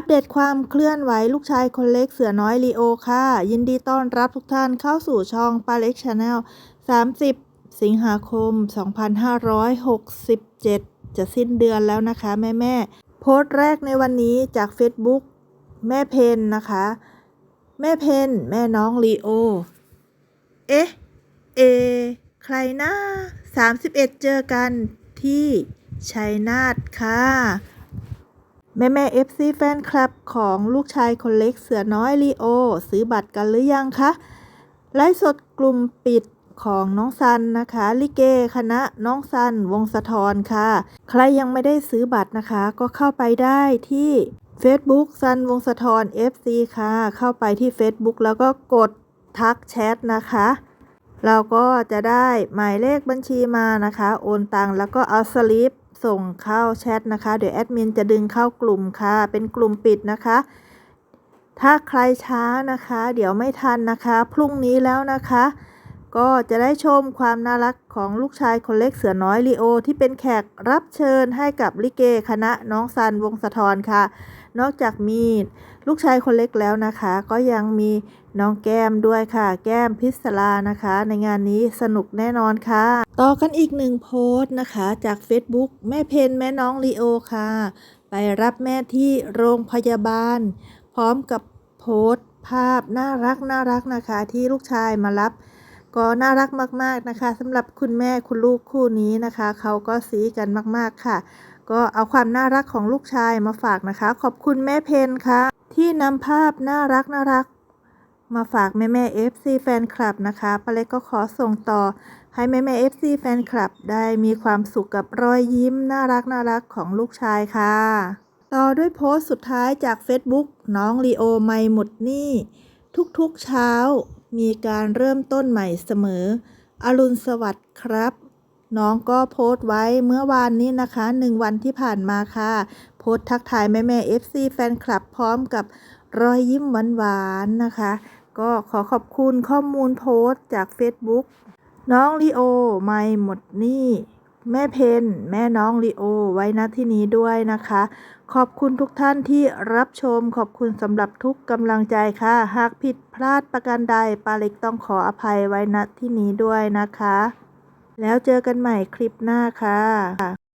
อัปเดตความเคลื่อนไหวลูกชายคนเล็กเสือน้อยลีโอค่ะ ยินดีต้อนรับทุกท่านเข้าสู่ช่องปาเล็กชาแนล 30 สิงหาคม 2567 จะสิ้นเดือนแล้วนะคะ แม่แม่ๆโพสต์แรกในวันนี้จาก Facebook แม่เพนนะคะ แม่เพนแม่น้องลีโอ เอ๊ะ เอ ใครนะ31 เจอกันที่ชัยนาทค่ะ แม่แม่ FC แฟนคลับของลูกชายคนเล็กเสือน้อยลีโอ ซื้อบัตรกันหรือยังคะไลฟ์สดกลุ่มปิดของน้องซันนะคะ ลิเกคณะน้องซันวงสะทรค่ะ ใครยังไม่ได้ซื้อบัตรนะคะ ก็เข้าไปได้ที่ Facebook ซันวงสะทร FC ค่ะ เข้าไปที่ Facebook แล้วก็กดทักแชทนะคะ เราก็จะได้หมายเลขบัญชีมานะคะ โอนตังแล้วก็เอาสลิป ส่งเข้าแชทนะคะ เดี๋ยวแอดมินจะดึงเข้ากลุ่มค่ะ เป็นกลุ่มปิดนะคะ ถ้าใครช้านะคะ เดี๋ยวไม่ทันนะคะ พรุ่งนี้แล้วนะคะ ก็จะได้ชมความน่ารักของลูกชายคนเล็กเสือน้อยลีโอ ที่เป็นแขกรับเชิญให้กับลิเกคณะน้องซันวงสะทรค่ะ นอกจากมีลูกชายคนเล็กแล้วนะคะ ก็ยังมีน้องแก้มด้วยค่ะ แก้มพิศลานะคะ ในงานนี้สนุกแน่นอนค่ะ ต่อกันอีกหนึ่งโพสต์นะคะ จาก Facebook แม่เพนแม่น้องลีโอค่ะ ไปรับแม่ที่โรงพยาบาล พร้อมกับโพสต์ภาพน่ารักน่ารักนะคะ ที่ลูกชายมารับ ก็น่ารักมากๆนะคะสำหรับคุณแม่คุณลูกคู่นี้นะคะเขาก็สีกันมากๆค่ะ ก็เอาความน่ารักของลูกชายมาฝากนะคะ ขอบคุณแม่เพนค่ะ ที่นำภาพน่ารักน่ารักมาฝากแม่แม่ FC แฟนคลับนะคะป้าเล็กก็ขอส่งต่อให้แม่แม่ FC แฟนคลับได้มีความสุขกับรอยยิ้มน่ารักน่ารักของลูกชายค่ะ ต่อด้วยโพสต์สุดท้ายจาก Facebook น้องลีโอไม่หมดหนี้ ทุกๆเช้า มีการเริ่มต้นใหม่เสมอ อรุณสวัสดิ์ครับ น้องก็โพสต์ไว้เมื่อวานนี้นะคะหนึ่งวันที่ผ่านมาค่ะ โพสต์ทักทายแม่แม่ FC แฟนคลับพร้อมกับรอยยิ้มหวานๆนะคะ ก็ขอขอบคุณข้อมูลโพสต์จาก Facebook น้องลีโอ ไม่หมดนี้ แม่เพนแม่น้องลีโอ ไว้ณที่นี้ด้วยนะคะ ขอบคุณทุกท่านที่รับชม ขอบคุณสำหรับทุกกำลังใจค่ะ หากผิดพลาดประการใดปาเล็กต้องขออภัยไว้ณที่นี้ด้วยนะคะ แล้วเจอกันใหม่คลิปหน้าค่ะ